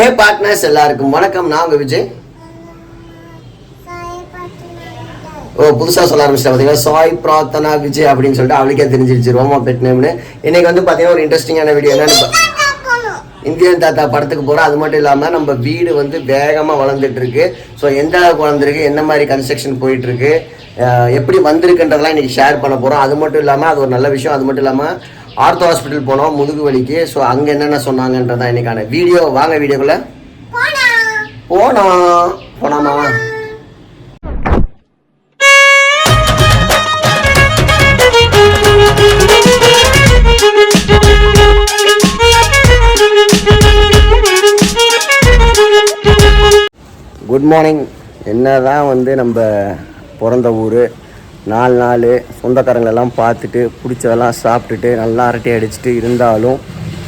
ஹே partners எல்லாருக்கும் வணக்கம். நான் உங்க விஜய். ஓ புதுசாக சொல்ல ஆரம்பிச்சிட்டேன் பார்த்தீங்கன்னா சாய் பிரார்த்தனா விஜய் அப்படின்னு சொல்லிட்டு அவளுக்கே தெரிஞ்சிருச்சு. ரோமா பெட் நேம்னு இன்னைக்கு வந்து பார்த்தீங்கன்னா ஒரு இன்ட்ரெஸ்டிங்கான வீடியோ என்னன்னு இந்தியன் தாத்தா படத்துக்கு போகிறோம் அது மட்டும் இல்லாமல் நம்ம வீடு வந்து வேகமாக வளர்ந்துட்டு இருக்கு ஸோ எந்த அளவுக்கு வளர்ந்துருக்கு? என்ன மாதிரி கன்ஸ்ட்ரக்ஷன் போயிட்டு இருக்கு எப்படி வந்திருக்குன்றதெல்லாம் இன்னைக்கு ஷேர் பண்ண போகிறோம் அது மட்டும் இல்லாமல் அது ஒரு நல்ல விஷயம். அது மட்டும் இல்லாமல் ஆர்த்தோ ஹாஸ்பிட்டல் போனோம் முதுகு வலிக்கு. ஸோ அங்கே என்னென்ன சொன்னாங்கன்றதான் இன்னைக்கான வீடியோ. வாங்க வீடியோக்குள்ள. போனோம் போனாமா குட் மார்னிங் என்ன தான் வந்து நம்ம பிறந்த ஊர். நாலு நாள் சொந்தக்காரங்களெல்லாம் பார்த்துட்டு பிடிச்சதெல்லாம் சாப்பிட்டுட்டு நல்லா அரட்டை அடிச்சுட்டு இருந்தாலும்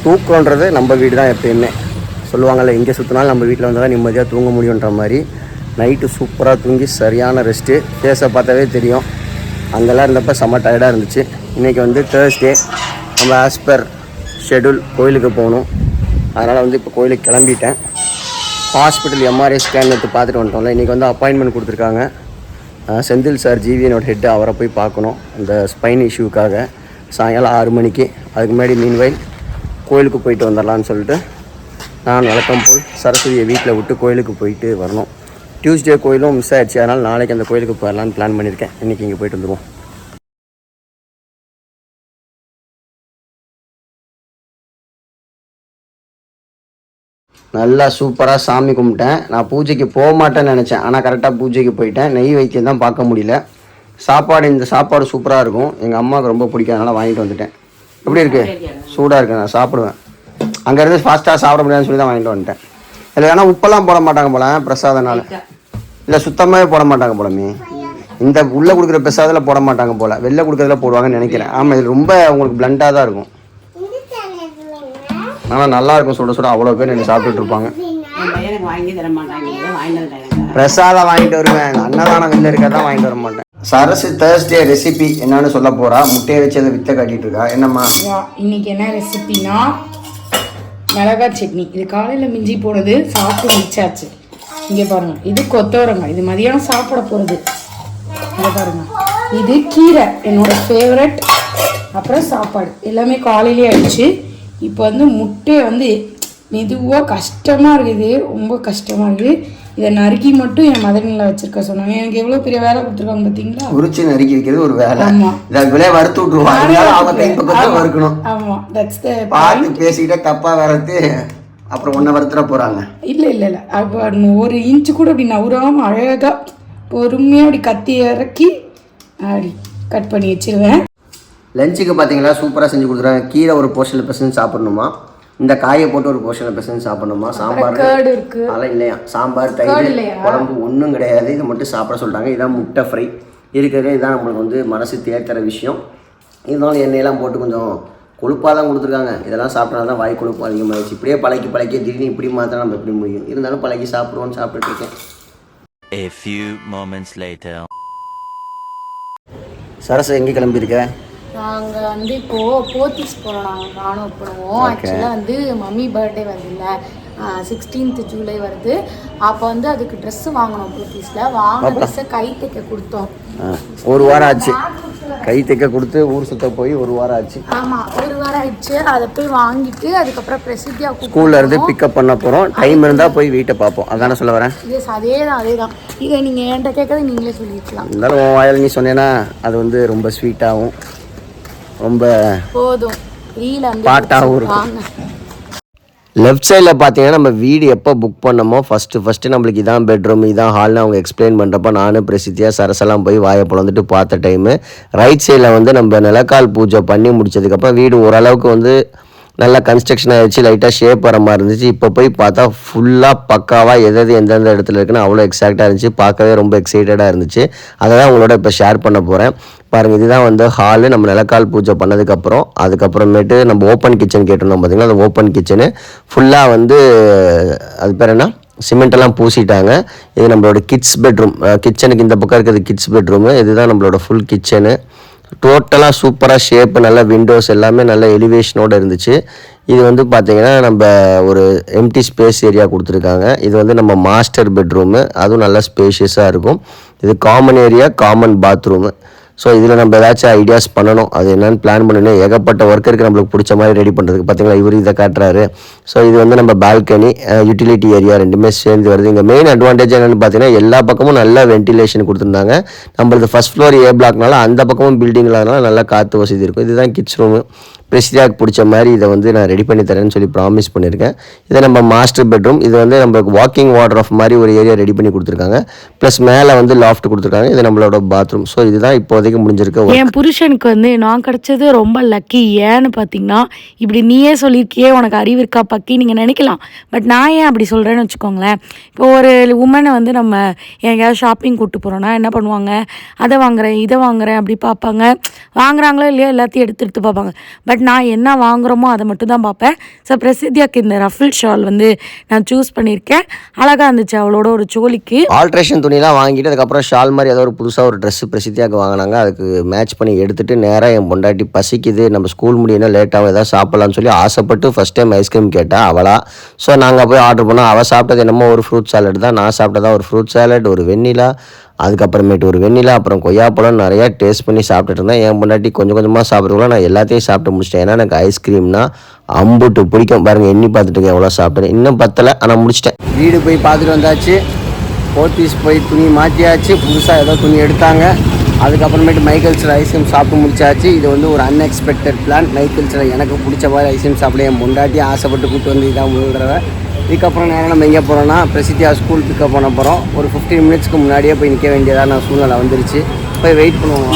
தூக்கன்றது நம்ம வீடு தான் எப்பயுமே. சொல்லுவாங்கள்ல எங்கே சுற்றினாலும் நம்ம வீட்டில் வந்தால் தான் நிம்மதியாக தூங்க முடியுன்ற மாதிரி. நைட்டு சூப்பராக தூங்கி சரியான ரெஸ்ட்டு ஃபேஸை பார்த்தாவே தெரியும். அங்கெல்லாம் இருந்தப்போ செம்ம டயர்டாக இருந்துச்சு. இன்றைக்கி வந்து தேர்ஸ்டே நம்ம ஆஸ் பர் ஷெடியூல் கோயிலுக்கு போகணும். அதனால் வந்து இப்போ கோயிலுக்கு கிளம்பிட்டேன். ஹாஸ்பிட்டல் எம்ஆர்ஐ ஸ்கேன் எடுத்து பார்த்துட்டு வந்துட்டோம்ல. இன்றைக்கி வந்து அப்பாயின்மெண்ட் கொடுத்துருக்காங்க. செந்தில் சார் ஜிவியனோட ஹெட்டு அவரை போய் பார்க்கணும். அந்த ஸ்பைன் இஷ்யூக்காக சாயங்காலம் ஆறு மணிக்கு. அதுக்கு முன்னாடி மீன்வைல் கோயிலுக்கு போயிட்டு வந்துடலான்னு சொல்லிட்டு நான் வழக்கம் போல் சரஸ்வதியை வீட்டில் விட்டு கோயிலுக்கு போயிட்டு வரணும். டியூஸ்டே கோயிலும் மிஸ் ஆயிடுச்சு. அதனால் நாளைக்கு அந்த கோயிலுக்கு போயிடலான்னு பிளான் பண்ணியிருக்கேன். இன்றைக்கி இங்கே போயிட்டு வந்துடுவோம் நல்லா சூப்பராக சாமி கும்பிட்டேன். நான் பூஜைக்கு போக மாட்டேன்னு நினச்சேன் ஆனால் கரெக்டாக பூஜைக்கு போயிட்டேன். நெய் வைத்தியம் தான் பார்க்க முடியல. சாப்பாடு இந்த சாப்பாடு சூப்பராக இருக்கும். எங்கள் அம்மாவுக்கு ரொம்ப பிடிக்கும். அதனால் வாங்கிட்டு வந்துட்டேன். எப்படி இருக்குது சூடாக இருக்குது நான் சாப்பிடுவேன். அங்கேருந்து ஃபாஸ்ட்டாக சாப்பிட முடியாதுன்னு சொல்லி தான் வாங்கிட்டு வந்துட்டேன். இல்லை ஏன்னா உப்பெல்லாம் போட மாட்டாங்க போல பிரசாதனால இல்லை சுத்தமாகவே போட மாட்டாங்க போலமே இந்த உள்ளே கொடுக்குற பிரசாதில் போட மாட்டாங்க போல. வெளில கொடுக்குறதுல போடுவாங்கன்னு நினைக்கிறேன். ஆமாம் இது ரொம்ப உங்களுக்கு பிளண்டாக தான் இருக்கும். ஆனால் நல்லா இருக்கும். சுட சுட அவ்வளோ பேர் என்ன சாப்பிட்டுட்டு இருப்பாங்க. பிரசாதம் வாங்கிட்டு வருவேன். அன்னதானம் வெளில இருக்கிறதா வாங்கிட்டு வர மாட்டேன். சரசு தேர்ஸ்டே ரெசிபி என்னன்னு சொல்ல போறா. முட்டையை வச்சு அதை வித்த காட்டிட்டு இருக்கா. என்னம்மா? இன்னைக்கு என்ன ரெசிபினா மிளகாய் சட்னி. இது காலையில் மிஞ்சி போனது சாப்பிட்டு மிச்சாச்சு இங்கே பாருங்க. இது கொத்தவரங்காய். இது மதியானம் சாப்பிட போகிறது இங்கே பாருங்க. இது கீரை. என்னோட ஃபேவரட் அப்புறம் சாப்பாடு. எல்லாமே காலையிலே ஆயிடுச்சு இப்போ வந்து முட்டை வந்து மெதுவாக கஷ்டமாக இருக்குது ரொம்ப கஷ்டமாக இருக்குது. இதை நறுக்கி மட்டும் என் மதனில் வச்சிருக்க சொன்னாங்க. எனக்கு எவ்வளோ பெரிய வேலை கொடுத்துருக்காங்க பார்த்தீங்களா? உரிச்சு நறுக்கி வைக்கிறது ஒரு வேலை. இதை விலை வறுத்து விட்டுருவாங்க அதனால அவங்க கை பக்கத்துல வறுக்கணும். ஆமா. தட்ஸ் த பார்த்து பேசிக்கிட்டே தப்பா வறுத்து அப்புறம் ஒன்றை வறுத்துற போறாங்க. இல்ல இல்ல இல்ல. அப்ப ஒரு இன்ச்சு கூட அப்படி நவுறாம அழகா பொறுமையா அப்படி கத்தி இறக்கி அப்படி கட் பண்ணி வச்சிருவேன். லஞ்சுக்கு பார்த்தீங்களா சூப்பராக செஞ்சு கொடுக்குறாங்க. கீரை ஒரு போர்ஷனில் பிசைஞ்சு சாப்பிடணுமா? இந்த காயை போட்டு ஒரு போர்ஷனில் பிசைஞ்சு சாப்பிடணுமா? சாம்பார் கேர்டு இருக்கு. அதெல்லாம் இல்லையா? சாம்பார் தயிர் குழம்பு ஒன்றும் கிடையாது. இது மட்டும் சாப்பிட சொல்லிட்டாங்க இதான் முட்டை ஃப்ரை இருக்கிறதே இதான் நம்மளுக்கு வந்து மனசு தேர்த்துற விஷயம். இருந்தாலும் எண்ணெயெல்லாம் போட்டு கொஞ்சம் கொழுப்பாக தான் கொடுத்துருக்காங்க. இதெல்லாம் சாப்பிட்டா தான் வாய் கொழுப்பு அதிகமாகிடுச்சு இப்படியே பழக்கி பழக்கி திடீர்னு இப்படி மாற்றினா நம்ம எப்படி முடியும்? இருந்தாலும் பழகி சாப்பிடுவோன்னு சாப்பிட்டுட்டு இருக்கேன். A few moments later. Sarasu எங்கே கிளம்பியிருக்க? நாங்க வந்து இப்போ போத்தீஸ் போறோம் நாங்க நானும் பண்ணுவோம் ஆக்சுவலாக வந்து மம்மி பர்த்டே வருதுல்ல சிக்ஸ்டீன்த் ஜூலை வருது. அப்போ வந்து அதுக்கு ட்ரெஸ் வாங்கணும் போத்தீஸ்ல. வாங்கின ட்ரெஸ்ஸை கை தைக்க கொடுத்தோம். ஒரு வாரம் ஆச்சு. கை தைக்க கொடுத்து ஊர் சுத்த போய் ஒரு வாரம் ஆச்சு. ஆமா ஒரு வாரம் ஆயிடுச்சு. அதை போய் வாங்கிட்டு அதுக்கப்புறம் பிரசித்தியா ஸ்கூல்ல இருந்து பிக்கப் பண்ண போகிறோம் டைம் இருந்தால் போய் வீட்டை பார்ப்போம். அதானே சொல்ல வரேன்? எஸ் அதே தான் அதே தான் இதை நீங்க என்கிட்ட கேட்கறது நீங்களே சொல்லிக்கலாம் இருந்தாலும் உன் வாயில் நீ சொன்னேன்னா அது வந்து ரொம்ப ஸ்வீட்டாகவும் ரொம்ப போதும். பாட்டாவும் இருக்கும். லெஃப்ட் சைடில் பார்த்தீங்கன்னா நம்ம வீடு எப்போ புக் பண்ணமோ ஃபஸ்ட்டு ஃபஸ்ட்டு நம்மளுக்கு இதான் பெட்ரூம் இதான் ஹால்னு அவங்க எக்ஸ்பிளைன் பண்ணுறப்ப நானும் பிரசித்தியாக சரசெல்லாம் போய் வாயை பிளந்துட்டு பார்த்த டைமு ரைட் சைடில் வந்து நம்ம நிலக்கால் பூஜை பண்ணி முடிச்சதுக்கப்புறம் வீடு ஓரளவுக்கு வந்து நல்லா கன்ஸ்ட்ரக்ஷன் ஆகிடுச்சு லைட்டாக ஷேப் வர மாதிரி இருந்துச்சு. இப்போ போய் பார்த்தா ஃபுல்லாக பக்காவாக எது எது எந்தெந்த இடத்துல இருக்குன்னு அவ்வளோ எக்ஸாக்டாக இருந்துச்சு. பார்க்கவே ரொம்ப எக்ஸைட்டடாக இருந்துச்சு. அதை தான் உங்களோட இப்போ ஷேர் பண்ண போகிறேன் பாருங்கள் இதுதான் வந்து ஹாலு நம்ம நிலக்கால் பூஜை பண்ணதுக்கப்புறம் அதுக்கப்புறமேட்டு நம்ம ஓப்பன் கிச்சன் கேட்டிருந்தோம் பார்த்தீங்கன்னா அந்த ஓப்பன் கிச்சனு ஃபுல்லாக வந்து அது பேர் என்ன? சிமெண்ட்டெல்லாம் பூசிட்டாங்க. இது நம்மளோட கிட்ஸ் பெட்ரூம் கிச்சனுக்கு இந்த பக்கம் இருக்கிறது கிட்ஸ் பெட்ரூமு இதுதான் நம்மளோட ஃபுல் கிச்சனு டோட்டலாக சூப்பராக ஷேப்பு நல்ல விண்டோஸ் எல்லாமே நல்ல எலிவேஷனோடு இருந்துச்சு. இது வந்து பார்த்திங்கன்னா நம்ம ஒரு எம்டி ஸ்பேஸ் ஏரியா கொடுத்துருக்காங்க. இது வந்து நம்ம மாஸ்டர் பெட்ரூமு அதுவும் நல்லா ஸ்பேஷியஸாக இருக்கும். இது common area common bathroom so இதில் நம்ம ஏதாச்சும் ஐடியாஸ் பண்ணணும். அது என்னென்னு பிளான் பண்ணணும் ஏகப்பட்ட ஒர்க் இருக்குது நம்மளுக்கு பிடிச்ச மாதிரி ரெடி பண்ணுறதுக்கு பார்த்தீங்களா இவர் இதை காட்டுறாரு. ஸோ இது வந்து நம்ம பால்கனி யூட்டிலிட்டி ஏரியா ரெண்டுமே சேர்ந்து வருது. இங்கே மெயின் அட்வான்டேஜ் என்னென்னு பார்த்தீங்கன்னா எல்லா பக்கமும் நல்ல வென்டிலேஷன் கொடுத்துருந்தாங்க. நம்மளது ஃபஸ்ட் ஃப்ளோர் ஏ பிளாக்னால அந்த பக்கமும் பில்டிங் அதனால் நல்லா காற்று வசதி இருக்கும். இதுதான் கிட்ஸ் ரூமு பிரசிதாக்கு பிடிச்ச மாதிரி இதை வந்து நான் ரெடி பண்ணி தரேன்னு சொல்லி ப்ராமிஸ் பண்ணியிருக்கேன். இதை நம்ம மாஸ்டர் பெட்ரூம் இது வந்து நம்மளுக்கு வாக்கிங் வாட்டர் ஆஃப் மாதிரி ஒரு ஏரியா ரெடி பண்ணி கொடுத்துருக்காங்க. ப்ளஸ் மேலே வந்து லாஃப்ட் கொடுத்துருக்காங்க. இது நம்மளோட பாத்ரூம் ஸோ இதுதான் இப்போதைக்கு முடிஞ்சிருக்க என் புருஷனுக்கு வந்து நான் கிடச்சது ரொம்ப லக்கி ஏன்னு பார்த்தீங்கன்னா இப்படி நீயே சொல்லியிருக்கியே உனக்கு அறிவு இருக்கா பக்கி? நீங்கள் நினைக்கலாம். பட் நான் ஏன் அப்படி சொல்கிறேன்னு வச்சுக்கோங்களேன். இப்போ ஒரு உமனை வந்து நம்ம எங்கேயாவது ஷாப்பிங் கூப்பிட்டு போகிறோன்னா என்ன பண்ணுவாங்க? அதை வாங்குறேன் இதை வாங்குறேன் அப்படி பார்ப்பாங்க. வாங்குறாங்களோ இல்லையோ? எல்லாத்தையும் எடுத்து எடுத்து பார்ப்பாங்க. பட் நான் என்ன வாங்குகிறோமோ அதை மட்டும் தான் பார்ப்பேன். ஸோ பிரசித்தியாக்கு இந்த ரஃபில் ஷால் வந்து நான் சூஸ் பண்ணியிருக்கேன். அழகாக இருந்துச்சு அவளோட ஒரு சோழிக்கு ஆல்ட்ரேஷன் துணிலாம் வாங்கிட்டு அதுக்கப்புறம் ஷால் மாதிரி ஏதோ ஒரு புதுசாக ஒரு ட்ரெஸ் பிரசித்தியாக வாங்கினாங்க. அதுக்கு மேட்ச் பண்ணி எடுத்துகிட்டு நேராக என் பொண்டாட்டி பசிக்குது. நம்ம ஸ்கூல் முடியணும் லேட்டாகவும் ஏதாவது சாப்பிட்லான்னு சொல்லி ஆசைப்பட்டு ஃபஸ்ட் டைம் ஐஸ்கிரீம் கேட்டா அவளா. ஸோ நாங்கள் போய் ஆர்டர் பண்ணோம். அவள் சாப்பிட்டது என்னமோ ஒரு ஃப்ரூட் சாலட் தான். நான் சாப்பிட்டதா ஒரு ஃப்ரூட் சாலட் ஒரு வெண்ணிலா அதுக்கப்புறமேட்டு ஒரு வெண்ணிலா அப்புறம் கொய்யாப்பழம் நிறையா டேஸ்ட் பண்ணி சாப்பிட்டுட்டு இருந்தேன். என் பொண்டாட்டி கொஞ்சம் கொஞ்சமாக சாப்பிட்றதுக்குள்ள நான் எல்லாத்தையும் சாப்பிட்டு முடிச்சிட்டேன். ஏன்னா எனக்கு ஐஸ்கிரீம்னா அம்புட்டு பிடிக்கும். பாருங்கள் எண்ணி பார்த்துட்டு எவ்வளோ சாப்பிட்டேன் இன்னும் பத்தலை ஆனால் முடிச்சிட்டேன். வீடு போய் பார்த்துட்டு வந்தாச்சு. போத்தீஸ் போய் துணி மாற்றியாச்சு புதுசாக ஏதோ துணி எடுத்தாங்க. அதுக்கப்புறமேட்டு மைக்கேல்ஸில் ஐஸ்கிரீம் சாப்பிட்டு முடிச்சாச்சு. இது வந்து ஒரு அன்எக்ஸ்பெக்டட் பிளான் மைக்கேல்ஸில் எனக்கு பிடிச்ச மாதிரி ஐஸ்கிரீம் சாப்பிட. என் முண்டாட்டி ஆசைப்பட்டு கூப்பிட்டு வந்து இதான் முதல் இதுக்கப்புறம் நேரம் நம்ம எங்கே போகிறோன்னா பிரசித்தியா ஸ்கூல் பிக்கப் பண்ண போகிறோம் ஒரு ஃபிஃப்டீன் மினிட்ஸ்க்கு முன்னாடியே போய் நிற்க வேண்டியதான சூழ்நிலை வந்துருச்சு. போய் வெயிட் பண்ணுவோம்.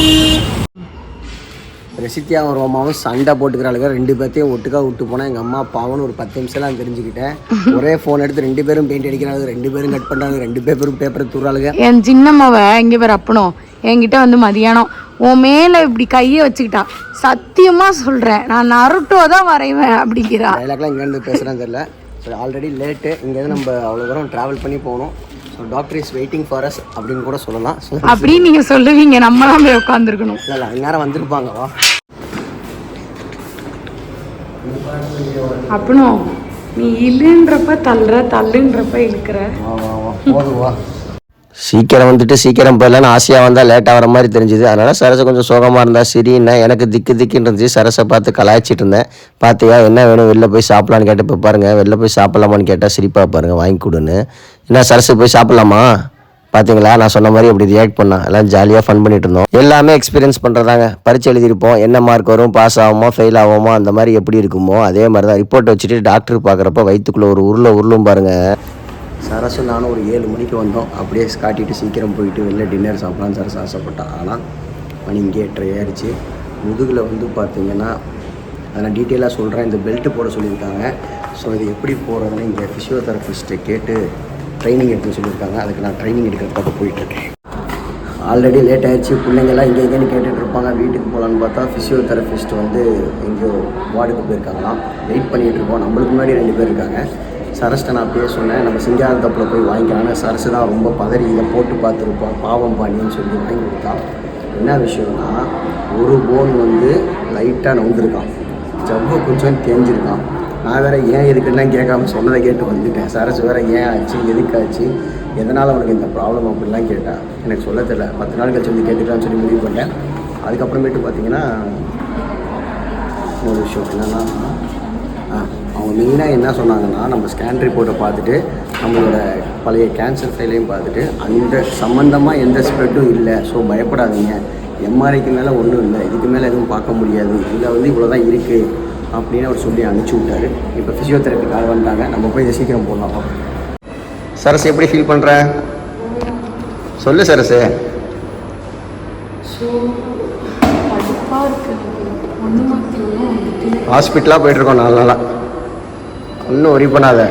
பிரசித்தியா ஒரு அம்மாவும் சண்டை போட்டுக்கிறாளுங்க. ரெண்டு பேர்த்தையும் ஒட்டுக்கா விட்டு போனால் எங்கள் அம்மா பாவம்னு ஒரு பத்து நிமிஷம்லாம் தெரிஞ்சுக்கிட்டேன். ஒரே ஃபோன் எடுத்து ரெண்டு பேரும் பெயிண்ட் அடிக்கிறாங்க ரெண்டு பேரும் கட் பண்ணுறாங்க ரெண்டு பேரும் பேப்பர் தூறாளுங்க என் சின்னம்மாவை இங்கே பேர் அப்பனும். என்கிட்ட வந்து மதியானம் உன் மேலே இப்படி கையை வச்சுக்கிட்டா சத்தியமாக சொல்கிறேன் நான் நருட்டோ தான் வரைவேன் அப்படிங்கிறா. டைலாக்லாம் இங்கேருந்து பேசுகிறேன்னு தெரியல. ஸோ ஆல்ரெடி லேட்டு இங்கேருந்து நம்ம அவ்வளோ தூரம் ட்ராவல் பண்ணி போகணும். So doctor is waiting for us அப்படின்னு கூட சொல்லலாம். அப்படின்னு நீங்கள் சொல்லுவீங்க. நம்ம தான் போய் உட்காந்துருக்கணும் இல்லை இல்லை இந்நேரம் வந்திருப்பாங்க. வா. அப்பனும் நீ இல்லைன்றப்ப தள்ளுற தள்ளுன்றப்ப இழுக்கிற. போதும் வா. சீக்கிரம் வந்துட்டு சீக்கிரம் போயிடலான்னு ஆசையாக வந்தால் லேட்டாக வர மாதிரி தெரிஞ்சுது. அதனால் சரசை கொஞ்சம் சோகமாக இருந்தால் சரின்னா எனக்கு திக்கு திக்குன்னு இருந்துச்சு. சரசை பார்த்து கலாய்ச்சிட்டு இருந்தேன். பார்த்தியா என்ன வேணும்? வெளில போய் சாப்பிட்லான்னு கேட்டு இப்போ பாருங்கள் வெளில போய் சாப்பிட்லாமான்னு கேட்டால் சிரிப்பாக பாருங்கள் வாங்கி கொடுன்னு. என்ன சரசு போய் சாப்பிட்லாமா? பார்த்தீங்களா நான் சொன்ன மாதிரி அப்படி ரியாக்ட் பண்ணேன் எல்லாம் ஜாலியாக ஃபன் பண்ணிட்டு இருந்தோம். எல்லாமே எக்ஸ்பீரியன்ஸ் பண்ணுறதாங்க பரிச்சு எழுதியிருப்போம். என்ன மார்க் வரும்? பாஸ் ஆகுமோ? ஃபெயில் ஆகுமோ? அந்த மாதிரி எப்படி இருக்குமோ அதே மாதிரி தான் ரிப்போர்ட் வச்சுட்டு டாக்டர் பார்க்குறப்ப வயிற்றுக்குள்ளே ஒரு உருளை உருளும் பாருங்கள் சரசு நானும் ஒரு ஏழு மணிக்கு வந்தோம். அப்படியே காட்டிட்டு சீக்கிரம் போயிட்டு வெளில டின்னர் சாப்பிட்லான்னு சரசு ஆசைப்பட்டான் ஆனால் மணி இங்கே எட்டரை ஆயிடுச்சு. முதுகில் வந்து பார்த்தீங்கன்னா அதை நான் டீட்டெயிலாக சொல்கிறேன் இந்த பெல்ட்டு போட சொல்லியிருக்காங்க. ஸோ இது எப்படி போகிறதுன்னு இங்கே ஃபிசியோதெரபிஸ்ட்டை கேட்டு ட்ரைனிங் எடுத்து சொல்லியிருக்காங்க. அதுக்கு நான் ட்ரைனிங் எடுக்கிறதுக்காக போயிட்டுருக்கேன். ஆல்ரெடி லேட் ஆயிடுச்சு. பிள்ளைங்கெல்லாம் இங்கே எங்கேன்னு கேட்டுட்டு இருப்பாங்க. வீட்டுக்கு போகலான்னு பார்த்தா ஃபிசியோதெரபிஸ்ட் வந்து எங்கேயோ வார்டுக்கு போயிருக்காங்களாம். வெயிட் பண்ணிகிட்டு இருக்கோம். நம்மளுக்கு முன்னாடி ரெண்டு பேர் இருக்காங்க. சரஸ்ட்டை நான் பேச சொன்னேன் நம்ம சிங்காரத்தப்பில் போய் வாங்கிக்கலாம் சரசு தான் ரொம்ப பதறி இதை போட்டு பார்த்துருப்போம் பாவம் பாணின்னு சொல்லி வாங்கி கொடுத்தான் என்ன விஷயம்னா ஒரு போன் வந்து லைட்டாக நவுந்திருக்கான். ஜவ்வு கொஞ்சம் தேஞ்சிருக்கான். நான் வேறு ஏன் எதுக்குலாம் கேட்காம சொன்னதை கேட்டு வந்துட்டேன். சரசு வேறு ஏன் ஆச்சு எதுக்காச்சு எதனால் அவனுக்கு இந்த ப்ராப்ளம் அப்படிலாம் கேட்டேன் எனக்கு சொல்ல தெரியல. பத்து நாள் கழிச்சு வந்து கேட்டுக்கலாம்னு சொல்லி முடிவு பண்ணேன். அதுக்கப்புறமேட்டு பார்த்தீங்கன்னா ஒரு விஷயம் என்னென்னா ஆ, அவங்க மெயினாக என்ன சொன்னாங்கன்னா நம்ம ஸ்கேன் ரிப்போர்ட்டை பார்த்துட்டு நம்மளோட பழைய கேன்சர் ஃபைலையும் பார்த்துட்டு அந்த சம்மந்தமாக எந்த ஸ்ப்ரெட்டும் இல்லை. ஸோ பயப்படாதீங்க. எம்ஆர்ஐக்கு மேலே ஒன்றும் இல்லை. இதுக்கு மேலே எதுவும் பார்க்க முடியாது. இதில் வந்து இவ்வளோ தான் இருக்குது அப்படின்னு அவர் சொல்லி அனுப்பிச்சி விட்டாரு. இப்போ ஃபிசியோதெரப்பிக்காக வந்துட்டாங்க. நம்ம போய் இதை சீக்கிரம் போடலாம். சரஸ் எப்படி ஃபீல் பண்ணுற சொல்லு வந்துட்டு ஹாஸ்பிட்டலாக போயிட்டுருக்கோம் நாலு நாளாக ஒன்றும் ஒரி பண்ணாத.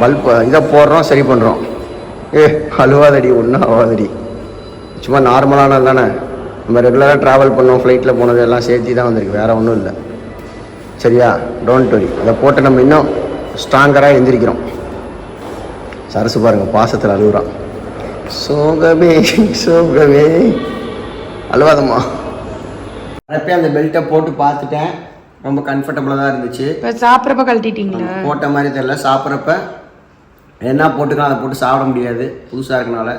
பல்ப் இதை போடுறோம் சரி பண்ணுறோம் ஏ அழுவாதடி ஒன்றும் ஆகாதடி. சும்மா நார்மலானது தானே. நம்ம ரெகுலராக ட்ராவல் பண்ணோம் ஃப்ளைட்டில் போனது எல்லாம் சேர்த்தி தான் வந்திருக்கு வேறு ஒன்றும் இல்லை. சரியா? டோன்ட் வரி அதை போட்டு நம்ம இன்னும் ஸ்ட்ராங்கராக எந்திரிக்கிறோம். சரசு பாருங்க பாசத்தில் அழுகுறான். சோகமே சோகமே. அழுவாதம்மா. அப்பயே அந்த பெல்ட்டை போட்டு பார்த்துட்டேன். ரொம்ப கம்ஃபர்டபுளாக தான் இருந்துச்சு. இப்போ சாப்பிட்றப்ப கழட்டிட்டீங்களா? போட்ட மாதிரி தெரியல. சாப்பிட்றப்ப என்ன போட்டுக்கலாம் அதை போட்டு சாப்பிட முடியாது. புதுசாக இருக்கனால.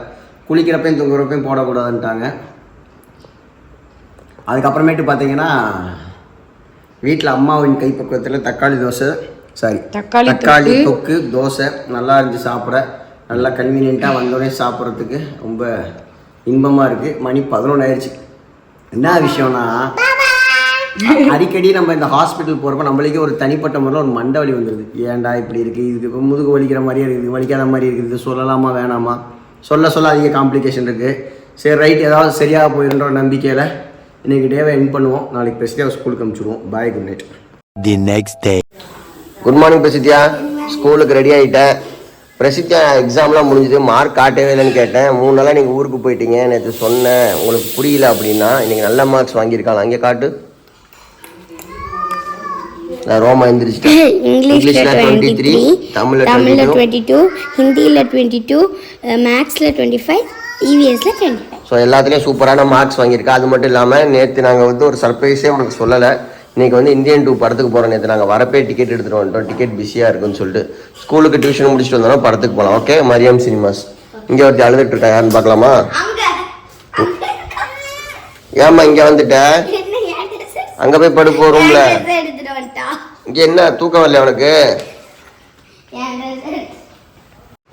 குளிக்கிறப்பையும் தூங்குறப்பையும் போடக்கூடாதுன்ட்டாங்க. அதுக்கப்புறமேட்டு பார்த்தீங்கன்னா வீட்டில் அம்மாவின் கைப்பக்குவத்தில் தக்காளி தோசை சாரி தக்காளி தக்காளி தொக்கு. தோசை நல்லா இருந்துச்சு சாப்பிட. நல்லா கன்வீனியண்ட்டாக வந்தோடனே சாப்பிட்றதுக்கு ரொம்ப இன்பமாக இருக்குது மணி பதினொன்று ஆயிடுச்சு என்ன விஷயம்னா அடிக்கடி நம்ம இந்த ஹாஸ்பிட்டல் போகிறப்ப நம்மளுக்கே ஒரு தனிப்பட்ட முறையில் ஒரு மண்டை வலி வந்துடுது ஏன்டா இப்படி இருக்குது இதுக்கு இப்போ முதுகு வலிக்கிற மாதிரியே இருக்குது. வலிக்காத மாதிரி இருக்குது. இது சொல்லலாமா வேணாமா? சொல்ல சொல்ல அதிக காம்ப்ளிகேஷன் இருக்குது சரி ரைட் ஏதாவது சரியாக போயிருன்ற நம்பிக்கையில் இன்றைக்கி டேவை என் பண்ணுவோம். நாளைக்கு பிரசித்தியாக ஸ்கூலுக்கு அனுப்பிச்சிடுவோம். Bye good night The next day. Good morning பிரசித்தியா. ஸ்கூலுக்கு ரெடி ஆகிட்டேன் பிரசித்தியா எக்ஸாம்லாம் முடிஞ்சது. மார்க் காட்டவே இல்லைன்னு கேட்டேன். மூணு நாளாக நீங்கள் ஊருக்கு போயிட்டீங்க. நேற்று சொன்னேன். உங்களுக்கு புரியல அப்படின்னா இன்னைக்கு நல்ல மார்க்ஸ் வாங்கியிருக்காங்க. அங்கே காட்டு. ரோமா எந்திரிச்சிட்டேன். இங்கிலீஷ்ல டுவெண்ட்டி த்ரீ தமிழில் தமிழில் டுவெண்ட்டி டூ ஹிந்தியில் டுவெண்ட்டி டூ மேக்ஸில் டுவெண்ட்டி ஃபைவ் இவிஎஸ்ல டுவெண்ட்டி ஃபைவ் ஸோ எல்லாத்துலேயும் சூப்பரான மார்க்ஸ் வாங்கியிருக்கா. அது மட்டும் இல்லாமல் நேற்று நாங்கள் வந்து ஒரு சர்ப்ரைஸே உனக்கு சொல்லலை. இன்னைக்கு வந்து இந்தியன் டூ படத்துக்கு போகிறோம் நேற்று நாங்கள் வரப்பே டிக்கெட் எடுத்துகிட்டு வந்துட்டோம். டிக்கெட் பிஸியாக இருக்குன்னு சொல்லிட்டு. ஸ்கூலுக்கு டியூஷன் முடிச்சுட்டு வந்தோம் படத்துக்கு போகலாம் ஓகே மரியம் சினிமாஸ் இங்கே ஒருத்தி அழுதுட்டு இருக்கா யாருன்னு பார்க்கலாமா? ஏம்மா இங்கே வந்துட்ட? அங்கே போய் படுப்போ ரூமில் இங்கே என்ன தூக்கம் வரல உனக்கு?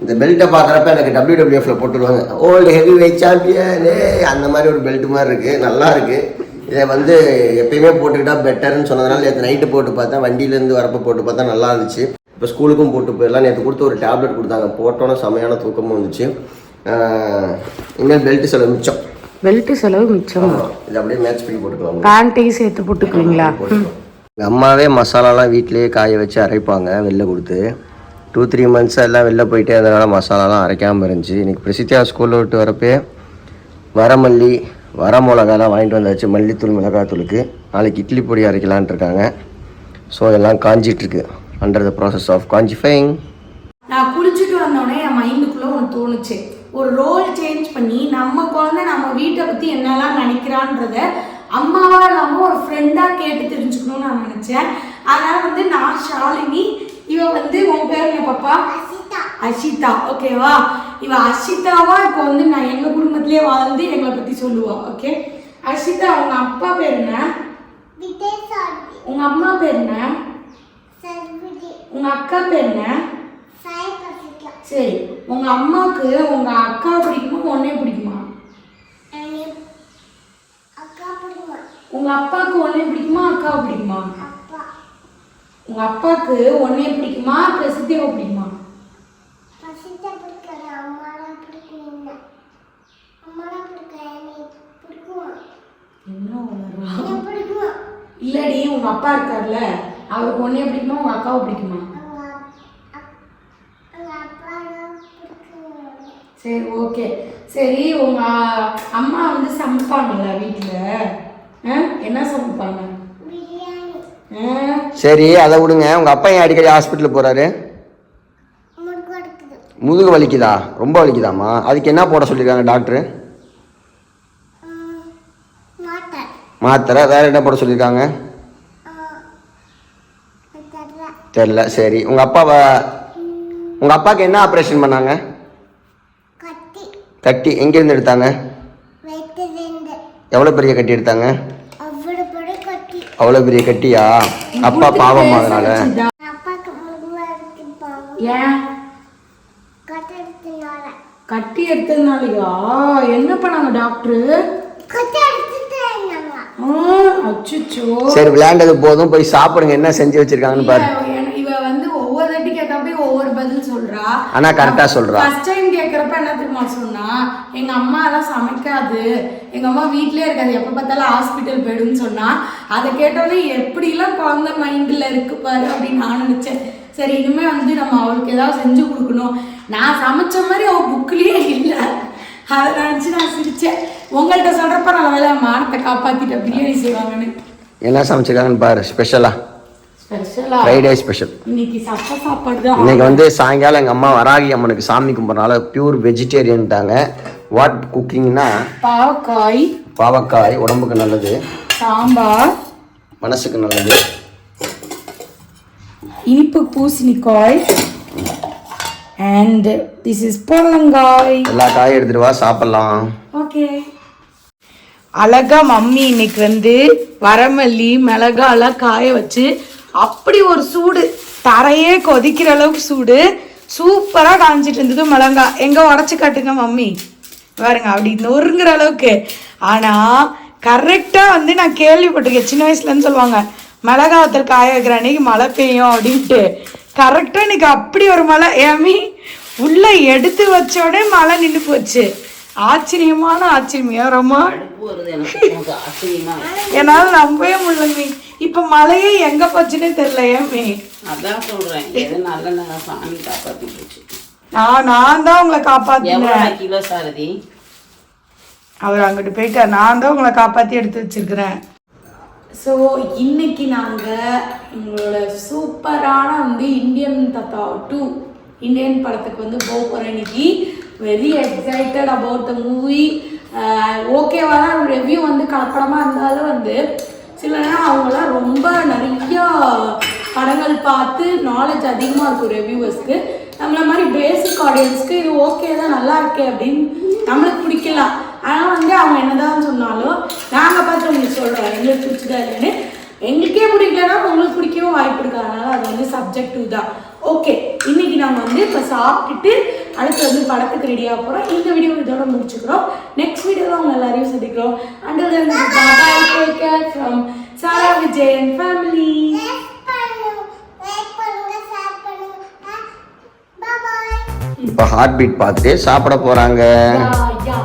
இந்த பெல்ட்டை பார்க்குறப்ப எனக்கு டபிள்யூடபிள்யூஎஃப்ல போட்டுருவாங்க. ஓல்டு ஹெவி வெயிட் சாம்பியன் அந்த மாதிரி ஒரு பெல்ட் மாதிரி இருக்குது நல்லா இருக்குது இதை வந்து எப்பயுமே போட்டுக்கிட்டா பெட்டர்னு சொன்னதுனால நேற்று நைட்டு போட்டு பார்த்தேன். வண்டியிலேருந்து வரப்போ போட்டு பார்த்தா நல்லா இருந்துச்சு. இப்போ ஸ்கூலுக்கும் போட்டு போயிடலாம் நேற்று கொடுத்து ஒரு டேப்லெட் கொடுத்தாங்க. போட்டோன்னே செமையான தூக்கமும் வந்துச்சு. ஆஹ் இனிமேல் பெல்ட் செலவு மிச்சம். பெல்ட் செலவு மிச்சம். இதை அப்படியே மேட்ச் பண்ணி போட்டுக்கலாம் பேண்ட்டையும் சேர்த்து போட்டுக்குவீங்களா? எங்கள் அம்மாவே மசாலாலாம் வீட்டிலேயே காய வச்சு அரைப்பாங்க வெளில கொடுத்து. டூ த்ரீ மந்த்ஸ் எல்லாம் வெளில போயிட்டே அதனால மசாலாலாம் அரைக்காமல் இருந்துச்சு. இன்றைக்கி பிரசித்தியா ஸ்கூலில் விட்டு வரப்பே வரமல்லி வர மிளகாலாம் வாங்கிட்டு வந்தாச்சு மல்லித்தூள் மிளகாத்தூளுக்கு. நாளைக்கு இட்லி பொடி அரைக்கலான்ட்டு இருக்காங்க. ஸோ எல்லாம் காஞ்சிட்ருக்கு. அண்டர் த ப்ராசஸ் ஆஃப் காஞ்சிஃபைங் நான் குளிச்சுட்டு வந்தோடனே என் மைண்டுக்குள்ளே ஒன்று தோணுச்சு. ஒரு ரோல் சேஞ்ச் பண்ணி நம்ம குழந்தை நம்ம வீட்டை பற்றி என்னெல்லாம் நினைக்கிறான்றத அம்மாவா இல்லாமல் ஒரு ஃப்ரெண்டாக கேட்டு தெரிஞ்சுக்கணும்னு நான் நினச்சேன். அதனால் வந்து நான் ஷாலினி இவ வந்து உன் பேர் என்ன பாப்பா? அஷிதா. ஓகேவா இவ அஷிதாவா? இப்போ வந்து நான் எங்கள் குடும்பத்திலே வாழ்ந்து எங்களை பற்றி சொல்லுவா. ஓகே அஷிதா உங்க அப்பா பேர் என்ன? உங்க அம்மா பேர் என்ன? உங்க அக்கா பேர் என்ன? சரி உங்க அம்மாவுக்கு உங்க அக்கா பிடிக்குமா உன்னே பிடிக்குமா? உங்க அப்பாவுக்கு உன்னே பிடிக்குமா அக்காவை பிடிக்குமா? உங்க அப்பாவுக்கு உன்னே பிடிக்குமா பிரசித்தியாவை பிடிக்குமா? இல்லடி உங்க அப்பா இருக்கார்ல அவருக்கு உன்னே பிடிக்குமா உங்க அக்காவை பிடிக்குமா? சரி ஓகே சரி உங்க அம்மா வந்து சமைப்பாங்கல்ல வீட்டில் என்ன சமைப்பாங்க? சரி அதை விடுங்க. உங்கள் அப்பா ஏன் அடிக்கடி ஹாஸ்பிட்டல் போகிறாரு முதுகு வலிக்குதா? ரொம்ப வலிக்குதாம்மா? அதுக்கு என்ன போட சொல்லியிருக்காங்க டாக்டரு மாத்திரை. வேற என்ன போட சொல்லியிருக்காங்க தெரில சரி உங்கள் அப்பாவை உங்கள் அப்பாவுக்கு என்ன ஆப்ரேஷன் பண்ணாங்க? கட்டி எங்கேருந்து எடுத்தாங்க? எவ்வளோ பெரிய கட்டி எடுத்தாங்க? அவ்வளோ பெரிய கட்டியா? அப்பா பாவம் அதனால கட்டி எடுத்ததுனாலயா? என்ன பண்ணாங்க டாக்டரு? அச்சுச்சோ. சரி விளையாண்டது போதும். போய் சாப்பிடுங்க. என்ன செஞ்சு வச்சிருக்காங்கன்னு பாரு இவ வந்து ஒவ்வொரு வாட்டி கேட்டப்ப ஒவ்வொரு பதில் சொல்றா. ஆனா கரெக்டா சொல்றா. ஃபர்ஸ்ட் டைம் கேட்குறப்ப என்ன தெரியுமா சொன்னா எங்க அம்மா எல்லாம் சமைக்காது. எங்க அம்மா வீட்லயே இருக்காது. எப்ப பார்த்தாலும் ஹாஸ்பிட்டல் போயிடுன்னு சொன்னா அதை கேட்டோன்னே எப்படிலாம் குழந்தை மைண்ட்ல இருக்கு பாரு அப்படின்னு நான் நினைச்சேன். சரி இனிமே வந்து நம்ம அவளுக்கு ஏதாவது செஞ்சு கொடுக்கணும். நான் சமைச்ச மாதிரி அவ புக்லயே இல்லை. அதை நினச்சி நான் சிரிச்சேன். உங்கள்கிட்ட சொல்றப்ப நான் வேலை மானத்தை காப்பாத்திட்டேன் பிரியாணி செய்வாங்கன்னு. என்ன சமைச்சிருக்காங்கன்னு பாரு ஸ்பெஷலா ஸ்பெஷலா ஃப்ரைடே ஸ்பெஷல் இன்னைக்கு வந்து சாயங்காலம் எங்கள் அம்மா வராகி அம்மனுக்கு சாமி கும்பிட்றனால பியூர் வெஜிடேரியன்ட்டாங்க வாட் குக்கிங்னா பாவக்காய். பாவக்காய் உடம்புக்கு நல்லது. சாம்பார். மனசுக்கு நல்லது. இனிப்பு பூசணிக்காய். அண்ட் திஸ் இஸ் புடலங்காய். எல்லா காயும் எடுத்துட்டு வா சாப்பிடலாம். ஓகே அழகா மம்மி இன்னைக்கு வந்து வரமல்லி மிளகாலாம் காய வச்சு அப்படி ஒரு சூடு. தரையே கொதிக்கிற அளவுக்கு சூடு. சூப்பராக காஞ்சிட்டு இருந்தது மிளகாய் எங்கே உடச்சி காட்டுங்க மம்மி. பாருங்க அப்படி நொறுங்குற அளவுக்கு. ஆனால் கரெக்டாக வந்து நான் கேள்விப்பட்டிருக்கேன். சின்ன வயசுலன்னு சொல்லுவாங்க மிளகா ஒருத்தர் காய வைக்கிற அன்னைக்கு மழை பெய்யும் அப்படின்ட்டு. கரெக்டாக இன்னைக்கு அப்படி ஒரு மழை. ஏமி உள்ளே எடுத்து வச்சோடனே மழை நின்று போச்சு. ஆச்சரியமான ஆச்சரியம் ஏறமா. என்னால நம்பவே முடியலமே இப்ப மழையே எங்க போச்சுன்னே தெரியல ஏமே அதான் சொல்றேன். எது நல்ல நான் சாமி காப்பாத்தி போச்சு. நான் நான் தான் உங்களை காப்பாத்தினேன். கிலோ சாரதி? அவர் அங்கிட்டு போயிட்டார். நான் தான் உங்களை காப்பாத்தி எடுத்து வச்சிருக்கிறேன். ஸோ இன்னைக்கு நாங்கள் எங்களோட சூப்பரான வந்து இந்தியன் தத்தா டூ இந்தியன் படத்துக்கு வந்து போக போகிறோம் இன்னைக்கு. Very excited about the movie ஓகேவா தான் ரிவ்யூ வந்து கலப்படமாக இருந்தாலும் வந்து சில நேரம் அவங்களாம் ரொம்ப நிறையா படங்கள் பார்த்து நாலேஜ் அதிகமாக இருக்கும் ரிவ்யூவர்ஸ்க்கு நம்மள மாதிரி பேசிக் ஆடியன்ஸ்க்கு இது ஓகே தான் நல்லா இருக்கே அப்படின்னு நம்மளுக்கு பிடிக்கலாம். ஆனால் வந்து அவங்க என்னதான் சொன்னாலும் நாங்கள் பார்த்து உங்களுக்கு சொல்கிறோம் எங்களுக்கு பிடிச்சதா இல்லைன்னு. எங்களுக்கே பிடிக்கலன்னா உங்களுக்கு பிடிக்கவும் வாய்ப்பு இருக்கு. அதனால அது வந்து சப்ஜெக்டிவ் தான். ஓகே இன்னைக்கு நாங்கள் வந்து இப்போ சாப்பிட்டுட்டு அடுத்து வந்து படத்துக்கு ரெடியாக போகிறோம் இந்த வீடியோ இதோட முடிச்சுக்கிறோம். நெக்ஸ்ட் வீடியோவில் அவங்க எல்லாரையும் சந்திக்கிறோம். அண்டர் ஃப்ரம் சாரா விஜயன் ஃபேமிலி இப்போ ஹார்ட் பீட் பார்த்துட்டு சாப்பிட போறாங்க. யா